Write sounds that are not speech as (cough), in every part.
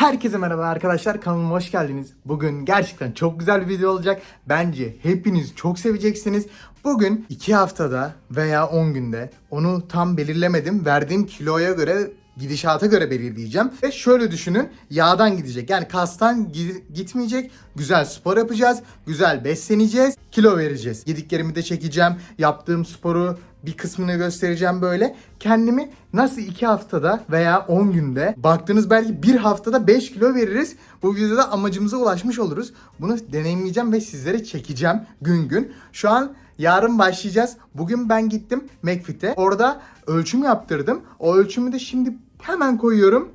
Herkese merhaba arkadaşlar kanalıma hoş geldiniz. Bugün gerçekten çok güzel bir video olacak. Bence hepiniz çok seveceksiniz. Bugün 2 haftada veya 10 günde onu tam belirlemedim. Verdiğim kiloya göre gidişata göre belirleyeceğim. Ve şöyle düşünün yağdan gidecek. Yani kastan gi- gitmeyecek. Güzel spor yapacağız. Güzel besleneceğiz. Kilo vereceğiz. Yediklerimi de çekeceğim. Yaptığım sporu bir kısmını göstereceğim böyle. Kendimi nasıl 2 haftada veya 10 günde baktığınız belki bir haftada 5 kilo veririz. Bu videoda amacımıza ulaşmış oluruz. Bunu deneyimleyeceğim ve sizlere çekeceğim gün gün. Şu an yarın başlayacağız. Bugün ben gittim McFit'e. Orada ölçüm yaptırdım. O ölçümü de şimdi hemen koyuyorum.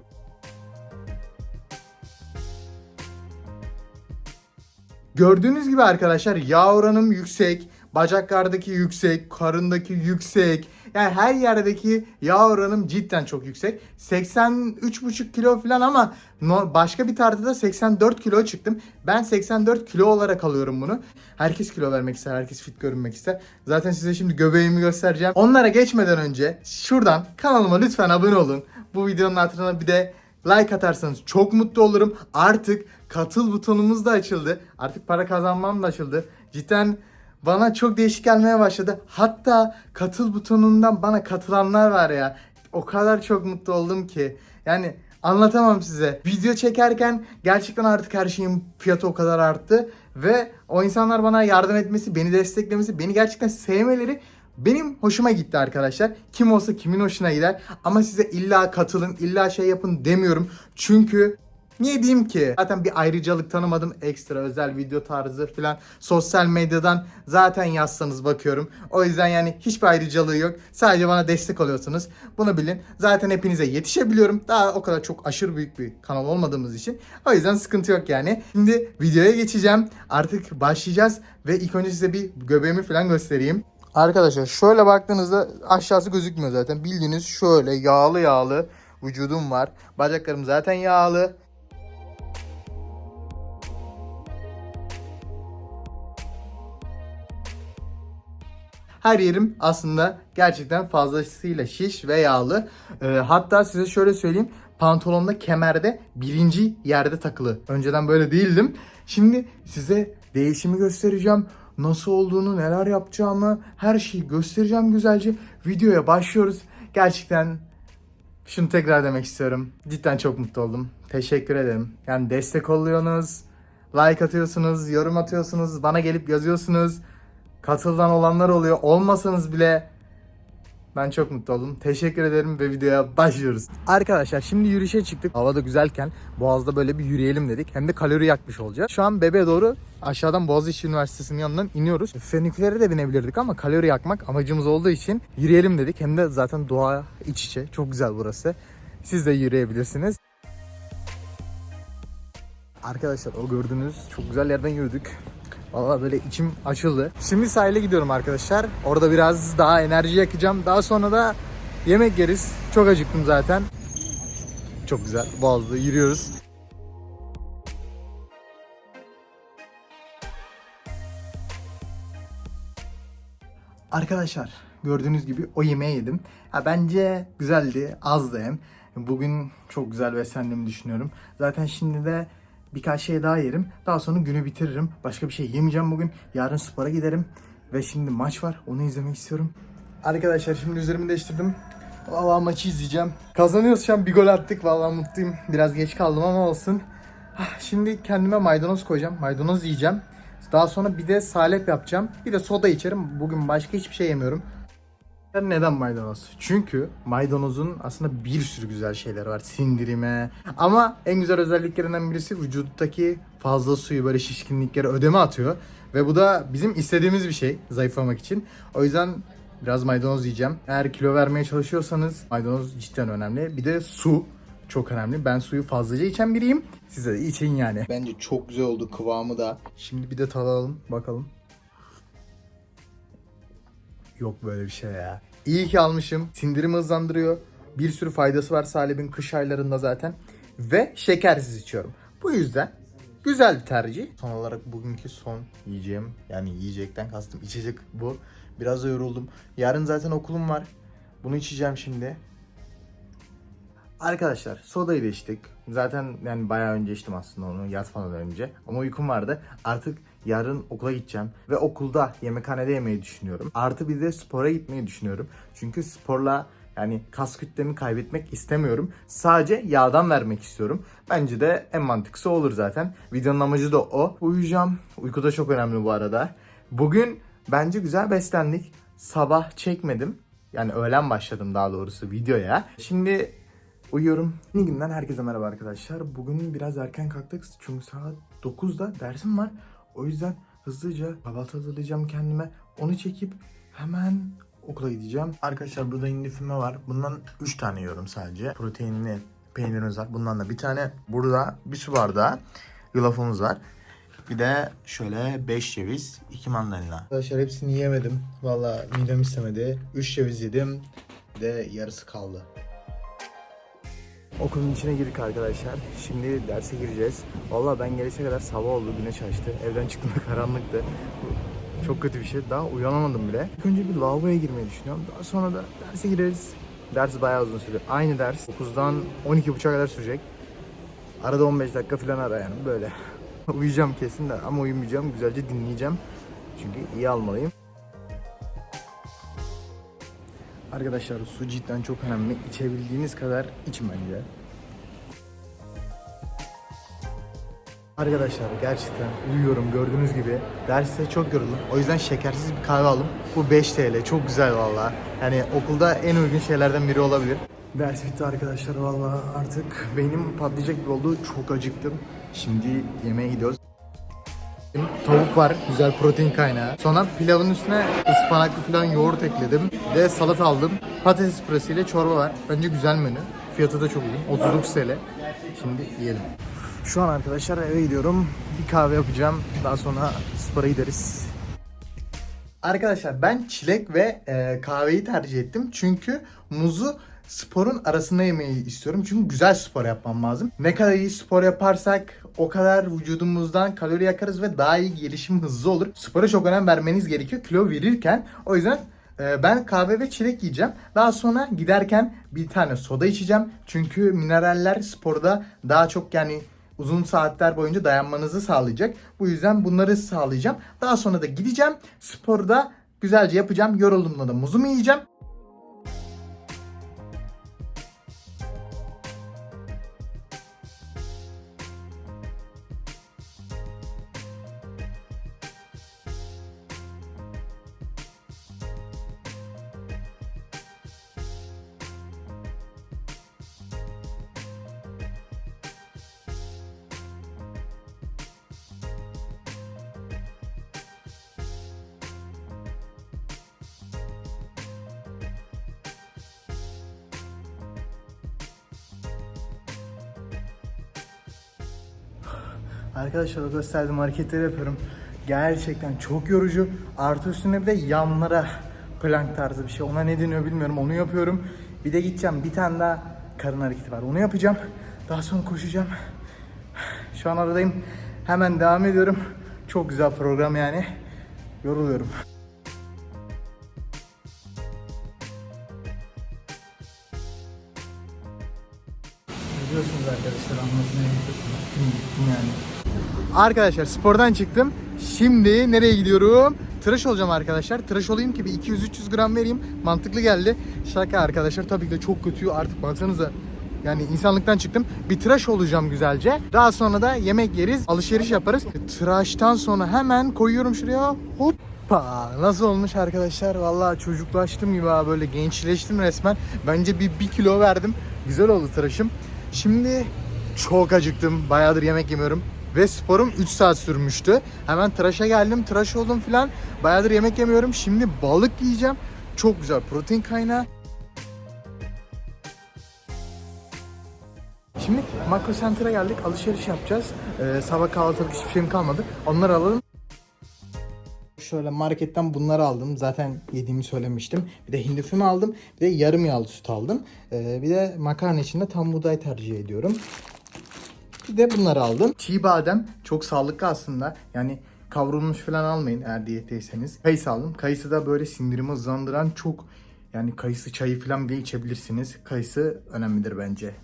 Gördüğünüz gibi arkadaşlar yağ oranım yüksek, bacaklardaki yüksek, karındaki yüksek. Yani her yerdeki yağ oranım cidden çok yüksek. 83,5 kilo falan ama başka bir tartıda 84 kilo çıktım. Ben 84 kilo olarak alıyorum bunu. Herkes kilo vermek ister, herkes fit görünmek ister. Zaten size şimdi göbeğimi göstereceğim. Onlara geçmeden önce şuradan kanalıma lütfen abone olun. Bu videonun altına bir de Like atarsanız çok mutlu olurum. Artık katıl butonumuz da açıldı. Artık para kazanmam da açıldı. Cidden bana çok değişik gelmeye başladı. Hatta katıl butonundan bana katılanlar var ya. O kadar çok mutlu oldum ki. Yani anlatamam size. Video çekerken gerçekten artık her şeyin fiyatı o kadar arttı. Ve o insanlar bana yardım etmesi, beni desteklemesi, beni gerçekten sevmeleri benim hoşuma gitti arkadaşlar. Kim olsa kimin hoşuna gider. Ama size illa katılın, illa şey yapın demiyorum. Çünkü niye diyeyim ki? Zaten bir ayrıcalık tanımadım. Ekstra özel video tarzı falan. Sosyal medyadan zaten yazsanız bakıyorum. O yüzden yani hiçbir ayrıcalığı yok. Sadece bana destek oluyorsunuz. Bunu bilin. Zaten hepinize yetişebiliyorum. Daha o kadar çok aşırı büyük bir kanal olmadığımız için. O yüzden sıkıntı yok yani. Şimdi videoya geçeceğim. Artık başlayacağız. Ve ilk önce size bir göbeğimi falan göstereyim. Arkadaşlar şöyle baktığınızda aşağısı gözükmüyor zaten. Bildiğiniz şöyle yağlı yağlı vücudum var. Bacaklarım zaten yağlı. Her yerim aslında gerçekten fazlasıyla şiş ve yağlı. Ee, hatta size şöyle söyleyeyim. Pantolonda kemerde birinci yerde takılı. Önceden böyle değildim. Şimdi size değişimi göstereceğim. Nasıl olduğunu, neler yapacağımı, her şeyi göstereceğim güzelce. Videoya başlıyoruz. Gerçekten şunu tekrar demek istiyorum. Cidden çok mutlu oldum. Teşekkür ederim. Yani destek oluyorsunuz, like atıyorsunuz, yorum atıyorsunuz, bana gelip yazıyorsunuz. Katıldan olanlar oluyor. Olmasanız bile ben çok mutlu oldum. Teşekkür ederim ve videoya başlıyoruz. Arkadaşlar şimdi yürüyüşe çıktık. Hava da güzelken Boğaz'da böyle bir yürüyelim dedik. Hem de kalori yakmış olacağız. Şu an Bebe'ye doğru aşağıdan Boğaziçi Üniversitesi'nin yanından iniyoruz. Fenikülere de binebilirdik ama kalori yakmak amacımız olduğu için yürüyelim dedik. Hem de zaten doğa iç içe. Çok güzel burası. Siz de yürüyebilirsiniz. Arkadaşlar o gördüğünüz çok güzel yerden yürüdük. Valla böyle içim açıldı. Şimdi sahile gidiyorum arkadaşlar. Orada biraz daha enerji yakacağım. Daha sonra da yemek yeriz. Çok acıktım zaten. Çok güzel. Boğaz'da yürüyoruz. Arkadaşlar gördüğünüz gibi o yemeği yedim. Ha, bence güzeldi. Azdı hem. Bugün çok güzel beslendiğimi düşünüyorum. Zaten şimdi de birkaç şey daha yerim. Daha sonra günü bitiririm. Başka bir şey yemeyeceğim bugün. Yarın spora giderim. Ve şimdi maç var. Onu izlemek istiyorum. Arkadaşlar şimdi üzerimi değiştirdim. Vallahi maçı izleyeceğim. Kazanıyoruz şu an bir gol attık. Vallahi mutluyum. Biraz geç kaldım ama olsun. Ah, Şimdi kendime maydanoz koyacağım. Maydanoz yiyeceğim. Daha sonra bir de salep yapacağım. Bir de soda içerim. Bugün başka hiçbir şey yemiyorum. Neden maydanoz? Çünkü maydanozun aslında bir sürü güzel şeyler var. Sindirime. Ama en güzel özelliklerinden birisi vücuttaki fazla suyu böyle şişkinlikleri ödeme atıyor. Ve bu da bizim istediğimiz bir şey zayıflamak için. O yüzden biraz maydanoz yiyeceğim. Eğer kilo vermeye çalışıyorsanız maydanoz cidden önemli. Bir de su çok önemli. Ben suyu fazlaca içen biriyim. Size de için yani. Bence çok güzel oldu kıvamı da. Şimdi bir de tadalım bakalım. Yok böyle bir şey ya. İyi ki almışım. Sindirimi hızlandırıyor. Bir sürü faydası var salebin kış aylarında zaten. Ve şekersiz içiyorum. Bu yüzden güzel bir tercih. Son olarak bugünkü son yiyeceğim. Yani yiyecekten kastım içecek bu. Biraz da yoruldum. Yarın zaten okulum var. Bunu içeceğim şimdi. Arkadaşlar sodayı da içtik. Zaten yani bayağı önce içtim aslında onu yatmadan önce. Ama uykum vardı. Artık yarın okula gideceğim. Ve okulda yemekhanede yemeyi düşünüyorum. Artı bir de spora gitmeyi düşünüyorum. Çünkü sporla yani kas kütlemi kaybetmek istemiyorum. Sadece yağdan vermek istiyorum. Bence de en mantıklısı olur zaten. Videonun amacı da o. Uyuyacağım. Uyku da çok önemli bu arada. Bugün bence güzel beslendik. Sabah çekmedim. Yani öğlen başladım daha doğrusu videoya. Şimdi uyuyorum. Yeni günden herkese merhaba arkadaşlar. Bugün biraz erken kalktık çünkü saat 9'da dersim var. O yüzden hızlıca kahvaltı hazırlayacağım kendime. Onu çekip hemen okula gideceğim. Arkadaşlar burada hindi füme var. Bundan 3 tane yiyorum sadece. Proteinli peynirimiz var. Bundan da bir tane. Burada bir su bardağı yulafımız var. Bir de şöyle 5 ceviz, 2 mandalina. Arkadaşlar hepsini yiyemedim. Valla midem istemedi. 3 ceviz yedim. Bir de yarısı kaldı. Okulun içine girdik arkadaşlar. Şimdi derse gireceğiz. Valla ben gelişe kadar sabah oldu, güneş açtı. Evden çıktığımda karanlıktı. Çok kötü bir şey. Daha uyanamadım bile. İlk önce bir lavaboya girmeyi düşünüyorum. Daha sonra da derse gireriz. Ders bayağı uzun sürüyor. Aynı ders 9'dan 12.30'a kadar sürecek. Arada 15 dakika falan ara yani böyle. (laughs) Uyuyacağım kesin de ama uyumayacağım. Güzelce dinleyeceğim. Çünkü iyi almalıyım. Arkadaşlar su cidden çok önemli. İçebildiğiniz kadar için bence. Arkadaşlar gerçekten uyuyorum gördüğünüz gibi. Derste çok yoruldum. O yüzden şekersiz bir kahve aldım. Bu 5 TL. Çok güzel valla. Yani okulda en uygun şeylerden biri olabilir. Ders bitti arkadaşlar valla artık beynim patlayacak gibi oldu. Çok acıktım. Şimdi yemeğe gidiyoruz. Tavuk var, güzel protein kaynağı. Sonra pilavın üstüne ıspanaklı falan yoğurt ekledim. Bir de salata aldım. Patates püresi ile çorba var. Bence güzel menü. Fiyatı da çok uygun. 39 TL. Şimdi yiyelim. Şu an arkadaşlar eve gidiyorum. Bir kahve yapacağım. Daha sonra spora gideriz. Arkadaşlar ben çilek ve e, kahveyi tercih ettim. Çünkü muzu sporun arasında yemeyi istiyorum. Çünkü güzel spor yapmam lazım. Ne kadar iyi spor yaparsak o kadar vücudumuzdan kalori yakarız ve daha iyi gelişim hızlı olur. Spora çok önem vermeniz gerekiyor kilo verirken. O yüzden e, ben kahve ve çilek yiyeceğim. Daha sonra giderken bir tane soda içeceğim. Çünkü mineraller sporda daha çok yani uzun saatler boyunca dayanmanızı sağlayacak. Bu yüzden bunları sağlayacağım. Daha sonra da gideceğim. Sporda güzelce yapacağım. Yorulduğumda da muzumu yiyeceğim. Arkadaşlar o gösterdiğim hareketleri yapıyorum. Gerçekten çok yorucu. Artı üstüne bir de yanlara plank tarzı bir şey. Ona ne deniyor bilmiyorum. Onu yapıyorum. Bir de gideceğim. Bir tane daha karın hareketi var. Onu yapacağım. Daha sonra koşacağım. Şu an aradayım. Hemen devam ediyorum. Çok güzel program yani. Yoruluyorum. Arkadaşlar spordan çıktım. Şimdi nereye gidiyorum? Tıraş olacağım arkadaşlar. Tıraş olayım ki bir 200-300 gram vereyim. Mantıklı geldi. Şaka arkadaşlar tabii ki de çok kötü artık baksanıza. Yani insanlıktan çıktım. Bir tıraş olacağım güzelce. Daha sonra da yemek yeriz, alışveriş yaparız. Tıraştan sonra hemen koyuyorum şuraya. Hoppa! Nasıl olmuş arkadaşlar? Vallahi çocuklaştım gibi ha böyle gençleştim resmen. Bence bir, bir kilo verdim. Güzel oldu tıraşım. Şimdi çok acıktım. Bayağıdır yemek yemiyorum. Ve sporum 3 saat sürmüştü. Hemen tıraşa geldim, tıraş oldum filan. Bayağıdır yemek yemiyorum. Şimdi balık yiyeceğim. Çok güzel protein kaynağı. Şimdi Makro Center'a geldik. Alışveriş yapacağız. Ee, sabah kahvaltılık hiçbir şeyim kalmadı. Onları alalım. Şöyle marketten bunları aldım. Zaten yediğimi söylemiştim. Bir de hindi füme aldım. Bir de yarım yağlı süt aldım. Ee, bir de makarna içinde tam buğday tercih ediyorum. Bir de bunları aldım. Çiğ badem çok sağlıklı aslında. Yani kavrulmuş falan almayın eğer diyetteyseniz. Kayısı aldım. Kayısı da böyle sindirimi hızlandıran çok yani kayısı çayı falan bile içebilirsiniz. Kayısı önemlidir bence.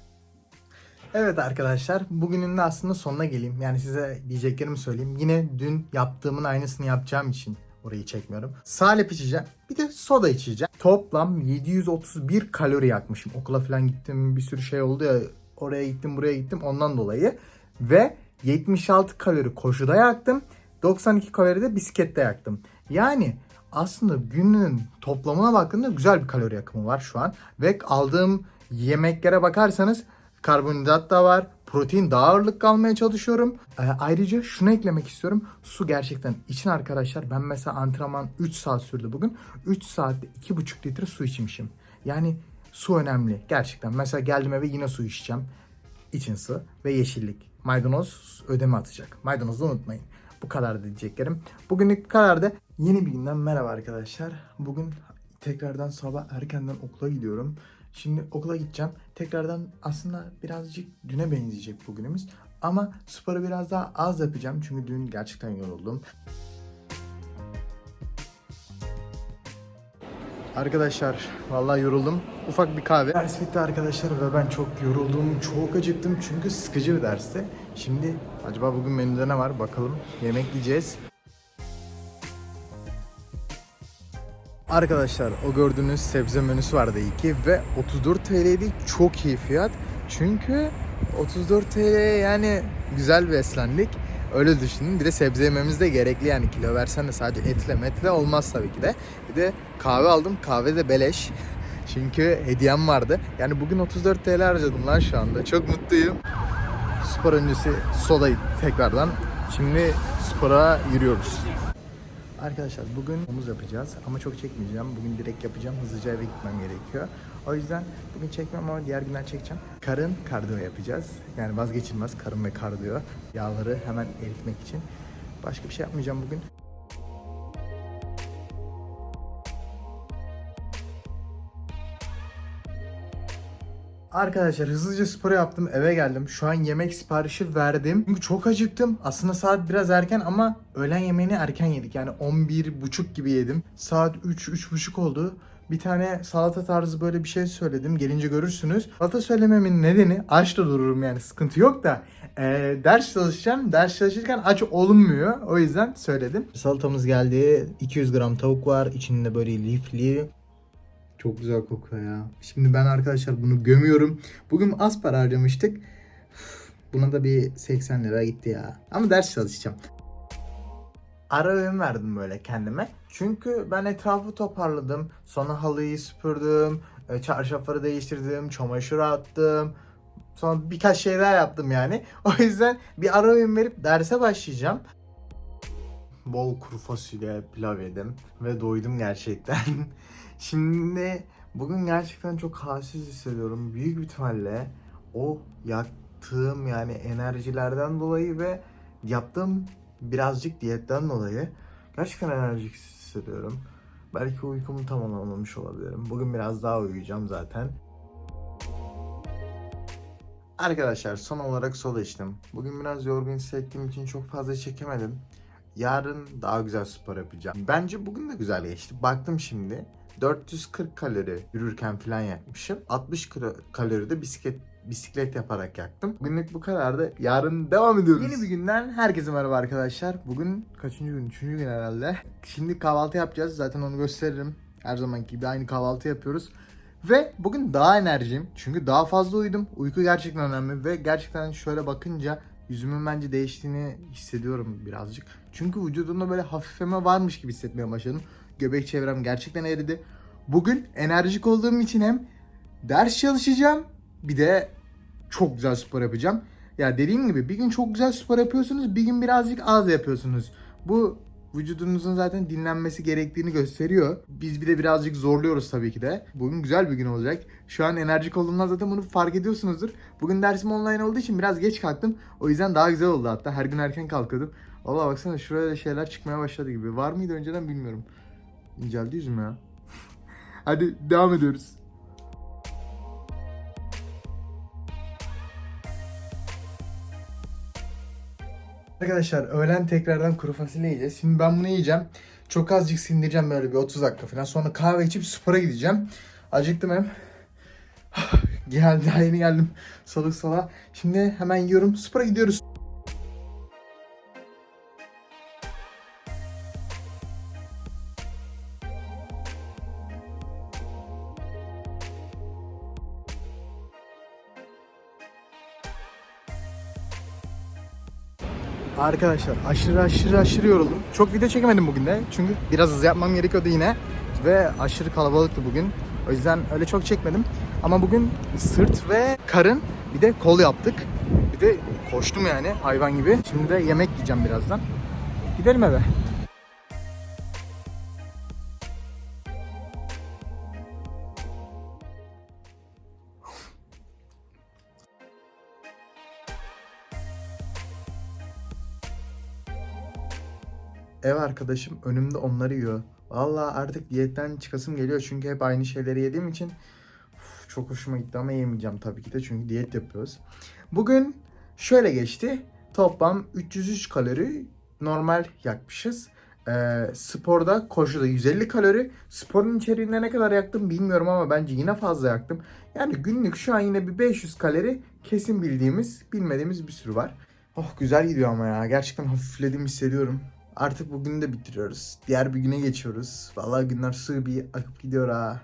Evet arkadaşlar bugünün de aslında sonuna geleyim. Yani size diyeceklerimi söyleyeyim. Yine dün yaptığımın aynısını yapacağım için orayı çekmiyorum. Salep içeceğim. Bir de soda içeceğim. Toplam 731 kalori yakmışım. Okula falan gittim bir sürü şey oldu ya. Oraya gittim buraya gittim ondan dolayı. Ve 76 kalori koşuda yaktım. 92 kalori de bisiklette yaktım. Yani aslında günün toplamına baktığımda güzel bir kalori yakımı var şu an. Ve aldığım yemeklere bakarsanız karbonhidrat da var. Protein daha ağırlık kalmaya çalışıyorum. Ee, ayrıca şunu eklemek istiyorum. Su gerçekten için arkadaşlar. Ben mesela antrenman 3 saat sürdü bugün. 3 saatte 2,5 litre su içmişim. Yani su önemli gerçekten. Mesela geldim eve yine su içeceğim. İçin su ve yeşillik. Maydanoz ödeme atacak. Maydanozu da unutmayın. Bu kadar diyeceklerim. Bugünlük bu kadardı. Yeni bir günden merhaba arkadaşlar. Bugün tekrardan sabah erkenden okula gidiyorum. Şimdi okula gideceğim. Tekrardan aslında birazcık düne benzeyecek bugünümüz. Ama sporu biraz daha az yapacağım. Çünkü dün gerçekten yoruldum. Arkadaşlar vallahi yoruldum. Ufak bir kahve. Ders bitti arkadaşlar ve ben çok yoruldum. Çok acıktım çünkü sıkıcı bir dersti. Şimdi acaba bugün menüde ne var bakalım. Yemek yiyeceğiz. Arkadaşlar o gördüğünüz sebze menüsü vardı iyi ki ve 34 TL'ydi çok iyi fiyat. Çünkü 34 TL yani güzel beslendik. Öyle düşünün. Bir de sebze yememiz de gerekli yani kilo versen de sadece etle metle olmaz tabii ki de. Bir de kahve aldım. Kahve de beleş. (laughs) Çünkü hediyem vardı. Yani bugün 34 TL harcadım lan şu anda. Çok mutluyum. Spor öncesi soda tekrardan. Şimdi spora yürüyoruz. Arkadaşlar bugün omuz yapacağız ama çok çekmeyeceğim. Bugün direkt yapacağım. Hızlıca eve gitmem gerekiyor. O yüzden bugün çekmem ama diğer günler çekeceğim. Karın kardiyo yapacağız. Yani vazgeçilmez karın ve kardiyo. Yağları hemen eritmek için. Başka bir şey yapmayacağım bugün. Arkadaşlar hızlıca spor yaptım eve geldim. Şu an yemek siparişi verdim. Çünkü çok acıktım. Aslında saat biraz erken ama öğlen yemeğini erken yedik. Yani 11.30 gibi yedim. Saat 3 3.30 oldu. Bir tane salata tarzı böyle bir şey söyledim. Gelince görürsünüz. Salata söylememin nedeni aç da dururum yani sıkıntı yok da. Ee, ders çalışacağım. Ders çalışırken aç olunmuyor. O yüzden söyledim. Salatamız geldi. 200 gram tavuk var. İçinde böyle lifli. Çok güzel kokuyor ya. Şimdi ben arkadaşlar bunu gömüyorum. Bugün az para harcamıştık. Buna da bir 80 lira gitti ya. Ama ders çalışacağım. Ara öğün verdim böyle kendime. Çünkü ben etrafı toparladım. Sonra halıyı süpürdüm. e, Çarşafları değiştirdim. Çamaşır attım. Sonra birkaç şey daha yaptım yani. (laughs) O yüzden bir ara öğün verip derse başlayacağım. Bol kuru fasulye pilav yedim. Ve doydum gerçekten. (laughs) Şimdi bugün gerçekten çok halsiz hissediyorum. Büyük bir ihtimalle o yaktığım yani enerjilerden dolayı ve yaptığım birazcık diyetten dolayı gerçekten enerjik hissediyorum. Belki uykumu tamamlamamış olabilirim. Bugün biraz daha uyuyacağım zaten. Arkadaşlar son olarak soda içtim. Bugün biraz yorgun hissettiğim için çok fazla çekemedim. Yarın daha güzel spor yapacağım. Bence bugün de güzel geçti. Baktım şimdi 440 kalori yürürken falan yakmışım. 60 kilo- kalori de bisiklet bisiklet yaparak yaktım. Bugünlük bu kadardı. Yarın devam ediyoruz. Yeni bir günden herkese merhaba arkadaşlar. Bugün kaçıncı gün? Üçüncü gün herhalde. Şimdi kahvaltı yapacağız. Zaten onu gösteririm. Her zamanki gibi aynı kahvaltı yapıyoruz. Ve bugün daha enerjiyim. Çünkü daha fazla uyudum. Uyku gerçekten önemli ve gerçekten şöyle bakınca yüzümün bence değiştiğini hissediyorum birazcık. Çünkü vücudumda böyle hafifleme varmış gibi hissetmeye başladım. Göbek çevrem gerçekten eridi. Bugün enerjik olduğum için hem ders çalışacağım bir de çok güzel spor yapacağım. Ya dediğim gibi bir gün çok güzel spor yapıyorsunuz, bir gün birazcık az yapıyorsunuz. Bu vücudunuzun zaten dinlenmesi gerektiğini gösteriyor. Biz bir de birazcık zorluyoruz tabii ki de. Bugün güzel bir gün olacak. Şu an enerjik olduğumdan zaten bunu fark ediyorsunuzdur. Bugün dersim online olduğu için biraz geç kalktım. O yüzden daha güzel oldu hatta. Her gün erken kalkıyordum. Valla baksana şuraya da şeyler çıkmaya başladı gibi. Var mıydı önceden bilmiyorum. İnceldi yüzüm ya. (laughs) Hadi devam ediyoruz. Arkadaşlar öğlen tekrardan kuru fasulye yiyeceğiz. Şimdi ben bunu yiyeceğim. Çok azıcık sindireceğim böyle bir 30 dakika falan. Sonra kahve içip spora gideceğim. Acıktım hem. (sighs) Geldi yeni geldim. Soluk sola. Şimdi hemen yiyorum. Spora gidiyoruz. Arkadaşlar aşırı aşırı aşırı yoruldum. Çok video çekemedim bugün de. Çünkü biraz hız yapmam gerekiyordu yine. Ve aşırı kalabalıktı bugün. O yüzden öyle çok çekmedim. Ama bugün sırt ve karın bir de kol yaptık. Bir de koştum yani hayvan gibi. Şimdi de yemek yiyeceğim birazdan. Gidelim eve. Ev arkadaşım önümde onları yiyor. Vallahi artık diyetten çıkasım geliyor çünkü hep aynı şeyleri yediğim için uf, çok hoşuma gitti ama yemeyeceğim tabii ki de çünkü diyet yapıyoruz. Bugün şöyle geçti. Toplam 303 kalori normal yakmışız. Ee, sporda koşuda 150 kalori. Sporun içeriğinde ne kadar yaktım bilmiyorum ama bence yine fazla yaktım. Yani günlük şu an yine bir 500 kalori kesin bildiğimiz, bilmediğimiz bir sürü var. Oh güzel gidiyor ama ya. Gerçekten hafifledim hissediyorum. Artık bugünü de bitiriyoruz. Diğer bir güne geçiyoruz. Vallahi günler sığ bir akıp gidiyor ha.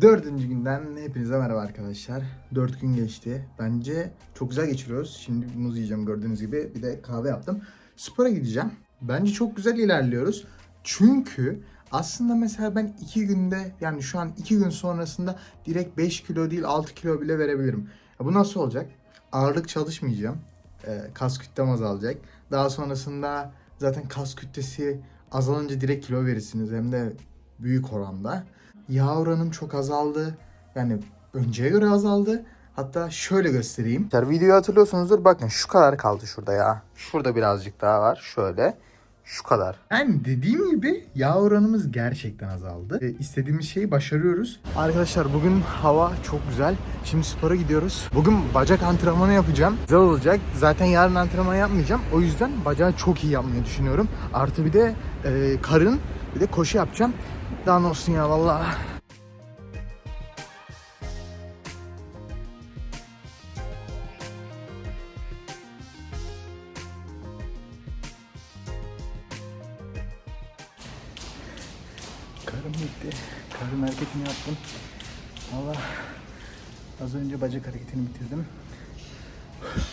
Dördüncü günden hepinize merhaba arkadaşlar. Dört gün geçti. Bence çok güzel geçiriyoruz. Şimdi muz yiyeceğim gördüğünüz gibi. Bir de kahve yaptım. Spora gideceğim. Bence çok güzel ilerliyoruz. Çünkü aslında mesela ben iki günde yani şu an iki gün sonrasında direkt 5 kilo değil 6 kilo bile verebilirim. Ya bu nasıl olacak? Ağırlık çalışmayacağım. Ee, kas kütlem azalacak. Daha sonrasında zaten kas kütlesi azalınca direkt kilo verirsiniz hem de büyük oranda. Yağ oranım çok azaldı. Yani önceye göre azaldı. Hatta şöyle göstereyim. Videoyu hatırlıyorsunuzdur. Bakın şu kadar kaldı şurada ya. Şurada birazcık daha var. Şöyle. Şu kadar. Yani dediğim gibi yağ oranımız gerçekten azaldı. E, istediğimiz şeyi başarıyoruz. Arkadaşlar bugün hava çok güzel. Şimdi spora gidiyoruz. Bugün bacak antrenmanı yapacağım. Güzel olacak. Zaten yarın antrenman yapmayacağım. O yüzden bacağı çok iyi yapmayı düşünüyorum. Artı bir de e, karın bir de koşu yapacağım. Daha ne olsun ya vallahi.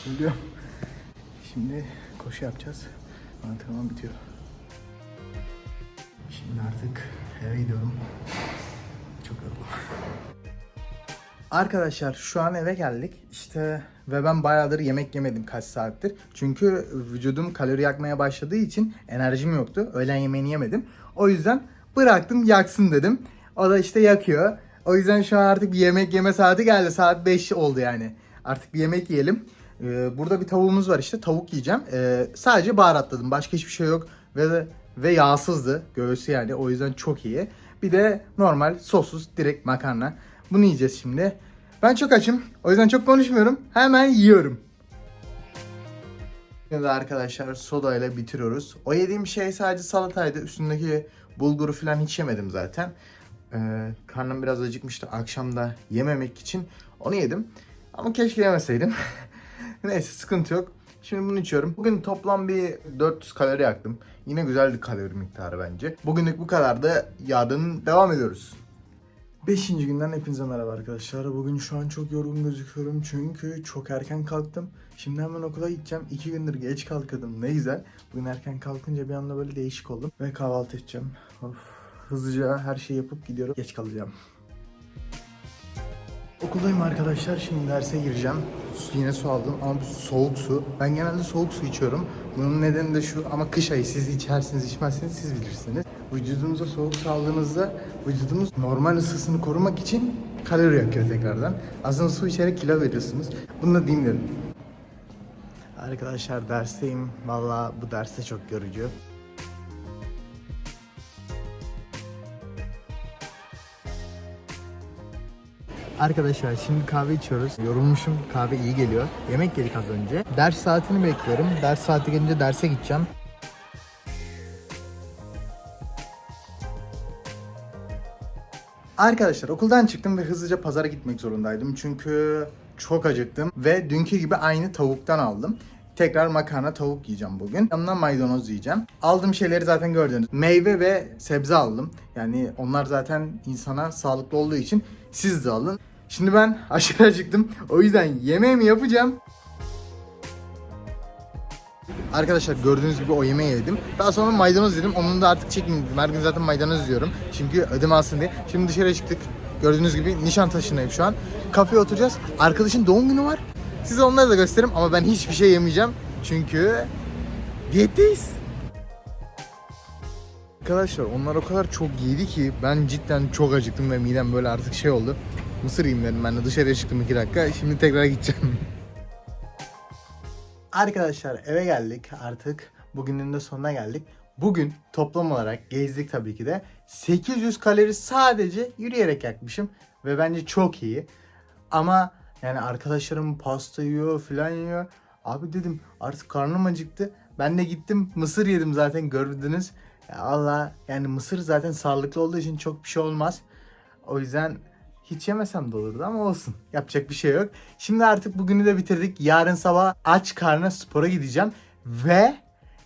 Ölüyorum. (laughs) Şimdi koşu yapacağız. Antrenman bitiyor. Şimdi artık eve gidiyorum. Çok yoruldum. Arkadaşlar şu an eve geldik. İşte ve ben bayağıdır yemek yemedim kaç saattir. Çünkü vücudum kalori yakmaya başladığı için enerjim yoktu. Öğlen yemeğini yemedim. O yüzden bıraktım yaksın dedim. O da işte yakıyor. O yüzden şu an artık bir yemek yeme saati geldi. Saat 5 oldu yani. Artık bir yemek yiyelim. Ee, burada bir tavuğumuz var işte. Tavuk yiyeceğim. Ee, sadece baharatladım. Başka hiçbir şey yok. Ve ve yağsızdı. Göğsü yani. O yüzden çok iyi. Bir de normal sossuz direkt makarna. Bunu yiyeceğiz şimdi. Ben çok açım. O yüzden çok konuşmuyorum. Hemen yiyorum. Şimdi arkadaşlar soda ile bitiriyoruz. O yediğim şey sadece salataydı. Üstündeki bulguru falan hiç yemedim zaten. Ee, karnım biraz acıkmıştı akşamda yememek için. Onu yedim. Ama keşke yemeseydim. (laughs) Neyse sıkıntı yok. Şimdi bunu içiyorum. Bugün toplam bir 400 kalori yaktım. Yine güzel bir kalori miktarı bence. Bugünlük bu kadar da yarın devam ediyoruz. Beşinci günden hepinize merhaba arkadaşlar. Bugün şu an çok yorgun gözüküyorum çünkü çok erken kalktım. Şimdi hemen okula gideceğim. İki gündür geç kalkıyordum ne güzel. Bugün erken kalkınca bir anda böyle değişik oldum. Ve kahvaltı edeceğim. Of, hızlıca her şeyi yapıp gidiyorum. Geç kalacağım. Okuldayım arkadaşlar. Şimdi derse gireceğim. Yine su aldım ama bu soğuk su. Ben genelde soğuk su içiyorum. Bunun nedeni de şu ama kış ayı siz içersiniz içmezsiniz siz bilirsiniz. Vücudunuza soğuk su aldığınızda vücudunuz normal ısısını korumak için kalori yakıyor tekrardan. Aslında su içerek kilo veriyorsunuz. Bunu da diyeyim dedim. Arkadaşlar dersteyim. Valla bu derste çok yorucu. Arkadaşlar şimdi kahve içiyoruz. Yorulmuşum. Kahve iyi geliyor. Yemek yedik az önce. Ders saatini bekliyorum. Ders saati gelince derse gideceğim. Arkadaşlar okuldan çıktım ve hızlıca pazara gitmek zorundaydım. Çünkü çok acıktım ve dünkü gibi aynı tavuktan aldım. Tekrar makarna tavuk yiyeceğim bugün. Yanına maydanoz yiyeceğim. Aldığım şeyleri zaten gördünüz. Meyve ve sebze aldım. Yani onlar zaten insana sağlıklı olduğu için siz de alın. Şimdi ben (laughs) aşırı acıktım. O yüzden yemeğimi yapacağım. Arkadaşlar gördüğünüz gibi o yemeği yedim. Daha sonra maydanoz yedim. Onun da artık çekmedim. Her gün zaten maydanoz yiyorum. Çünkü ödeme alsın diye. Şimdi dışarıya çıktık. Gördüğünüz gibi Nişantaşı'ndayım şu an. Kafeye oturacağız. Arkadaşın doğum günü var. Size onları da gösteririm ama ben hiçbir şey yemeyeceğim. Çünkü diyetteyiz. Arkadaşlar onlar o kadar çok yedi ki ben cidden çok acıktım ve midem böyle artık şey oldu. Mısır yiyeyim dedim ben de dışarıya çıktım 2 dakika. Şimdi tekrar gideceğim. Arkadaşlar eve geldik artık. Bugünün de sonuna geldik. Bugün toplam olarak gezdik tabii ki de. 800 kalori sadece yürüyerek yakmışım. Ve bence çok iyi. Ama yani arkadaşlarım pasta yiyor filan yiyor. Abi dedim artık karnım acıktı. Ben de gittim mısır yedim zaten gördünüz. Ya Allah yani mısır zaten sağlıklı olduğu için çok bir şey olmaz. O yüzden hiç yemesem de olurdu ama olsun. Yapacak bir şey yok. Şimdi artık bugünü de bitirdik. Yarın sabah aç karnına spora gideceğim. Ve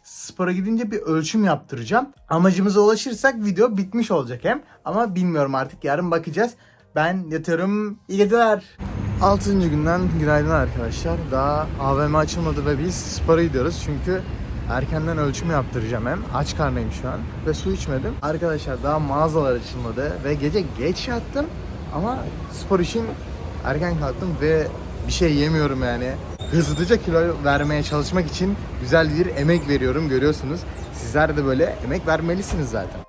spora gidince bir ölçüm yaptıracağım. Amacımıza ulaşırsak video bitmiş olacak hem. Ama bilmiyorum artık yarın bakacağız. Ben yatıyorum. İyi geceler. 6. günden günaydın arkadaşlar. Daha AVM açılmadı ve biz spora gidiyoruz. Çünkü erkenden ölçümü yaptıracağım hem. Aç karnıyım şu an ve su içmedim. Arkadaşlar daha mağazalar açılmadı ve gece geç yattım. Ama spor için erken kalktım ve bir şey yemiyorum yani. Hızlıca kilo vermeye çalışmak için güzel bir emek veriyorum görüyorsunuz. Sizler de böyle emek vermelisiniz zaten.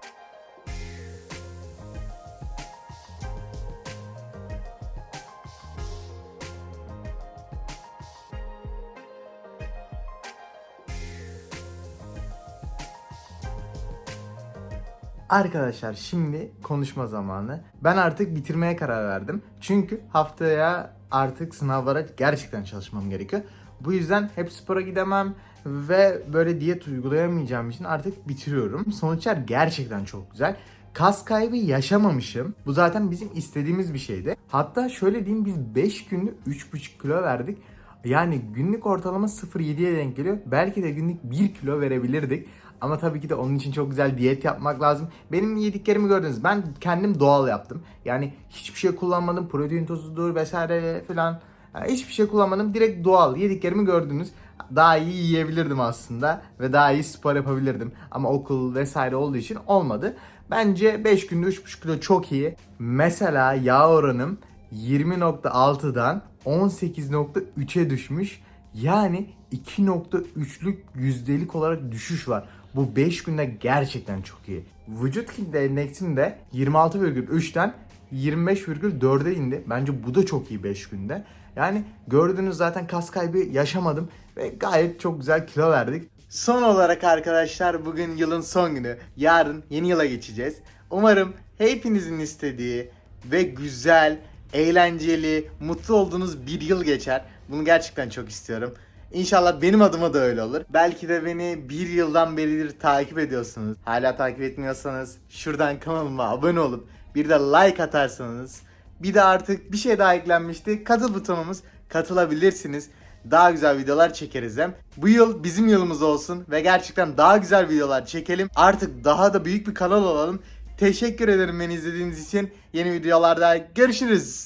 Arkadaşlar şimdi konuşma zamanı. Ben artık bitirmeye karar verdim. Çünkü haftaya artık sınavlara gerçekten çalışmam gerekiyor. Bu yüzden hep spora gidemem ve böyle diyet uygulayamayacağım için artık bitiriyorum. Sonuçlar gerçekten çok güzel. Kas kaybı yaşamamışım. Bu zaten bizim istediğimiz bir şeydi. Hatta şöyle diyeyim biz 5 günde 3,5 kilo verdik. Yani günlük ortalama 0.7'ye denk geliyor. Belki de günlük 1 kilo verebilirdik. Ama tabii ki de onun için çok güzel diyet yapmak lazım. Benim yediklerimi gördünüz. Ben kendim doğal yaptım. Yani hiçbir şey kullanmadım. Protein tozudur vesaire falan. Yani hiçbir şey kullanmadım. Direkt doğal. Yediklerimi gördünüz. Daha iyi yiyebilirdim aslında. Ve daha iyi spor yapabilirdim. Ama okul vesaire olduğu için olmadı. Bence 5 günde 3,5 kilo çok iyi. Mesela yağ oranım 20.6'dan 18.3'e düşmüş. Yani 2.3'lük yüzdelik olarak düşüş var. Bu 5 günde gerçekten çok iyi. Vücut kitle endeksim de 26,3'ten 25,4'e indi. Bence bu da çok iyi 5 günde. Yani gördüğünüz zaten kas kaybı yaşamadım ve gayet çok güzel kilo verdik. Son olarak arkadaşlar bugün yılın son günü. Yarın yeni yıla geçeceğiz. Umarım hepinizin istediği ve güzel, eğlenceli, mutlu olduğunuz bir yıl geçer. Bunu gerçekten çok istiyorum. İnşallah benim adıma da öyle olur. Belki de beni bir yıldan beridir takip ediyorsunuz. Hala takip etmiyorsanız şuradan kanalıma abone olup bir de like atarsanız bir de artık bir şey daha eklenmişti. Katıl butonumuz. Katılabilirsiniz. Daha güzel videolar çekeriz hem. Bu yıl bizim yılımız olsun ve gerçekten daha güzel videolar çekelim. Artık daha da büyük bir kanal olalım. Teşekkür ederim beni izlediğiniz için. Yeni videolarda görüşürüz.